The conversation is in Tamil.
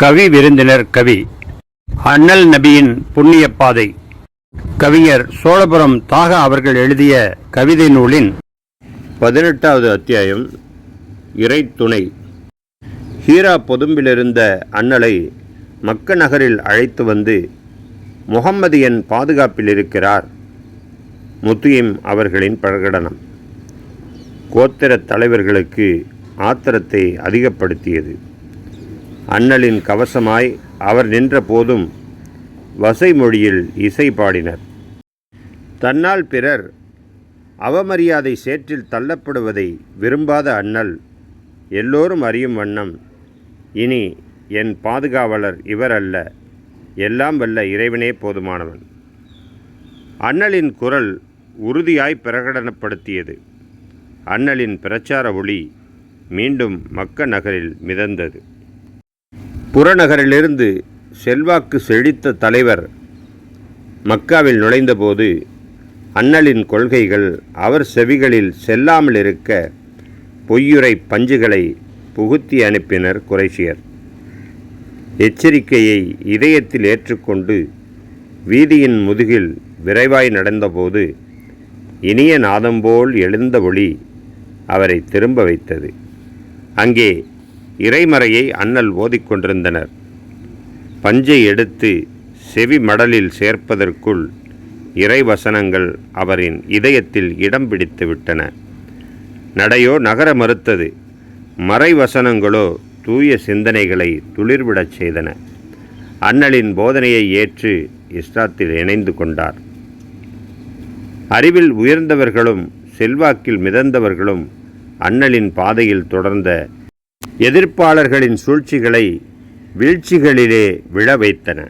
கவி விருந்தினர் கவி. அண்ணல் நபியின் புண்ணிய பாதை. கவிஞர் சோழபுரம் தாகா அவர்கள் எழுதிய கவிதை நூலின் பதினெட்டாவது அத்தியாயம் இறைத்துணை ஹீரா பொதும்பிலிருந்த அண்ணலை மக்க நகரில் அழைத்து வந்து முகம்மதியன் பாதுகாப்பில் இருக்கிறார் முத்துயிம் அவர்களின் பிரகடனம். கோத்திர தலைவர்களுக்கு ஆத்திரத்தை அதிகப்படுத்தியது. அண்ணலின் கவசமாய் அவர் நின்ற போதும் வசை மொழியில் இசை பாடினர். தன்னால் பிறர் அவமரியாதை சேற்றில் தள்ளப்படுவதை விரும்பாத அண்ணல் எல்லோரும் அறியும் வண்ணம் இனி என் பாதுகாவலர் இவர் அல்ல எல்லாம் வல்ல இறைவனே போதுமானவன். அண்ணலின் குரல் உறுதியாய் பிரகடனப்படுத்தியது. அண்ணலின் பிரச்சார ஒளி மீண்டும் மக்க நகரில் மிதந்தது. புறநகரிலிருந்து செல்வாக்கு செழித்த தலைவர் மக்காவில் நுழைந்தபோது அண்ணலின் கொள்கைகள் அவர் செவிகளில் செல்லாமல் இருக்க பொய்யுரை பஞ்சுகளை புகுத்தி அனுப்பினர் குறைஷியர். எச்சரிக்கையை இதயத்தில் ஏற்றுக்கொண்டு வீதியின் முதுகில் விரைவாய் நடந்தபோது இனிய நாதம்போல் எழுந்த ஒளி அவரை திரும்ப வைத்தது. அங்கே இறைமறையை அண்ணல் ஓதிக்கொண்டிருந்தனர். பஞ்சை எடுத்து செவி மடலில் சேர்ப்பதற்குள் இறைவசனங்கள் அவரின் இதயத்தில் இடம் பிடித்து விட்டன. நடையோ நகர மறுத்தது. மறைவசனங்களோ தூய சிந்தனைகளை துளிர்விடச் செய்தன. அண்ணலின் போதனையை ஏற்று இஸ்லாத்தில் இணைந்து கொண்டார். அறிவில் உயர்ந்தவர்களும் செல்வாக்கில் மிதந்தவர்களும் அண்ணலின் பாதையில் தொடர்ந்த எதிர்ப்பாளர்களின் சூழ்ச்சிகளை வீழ்ச்சிகளிலே விழ வைத்தன.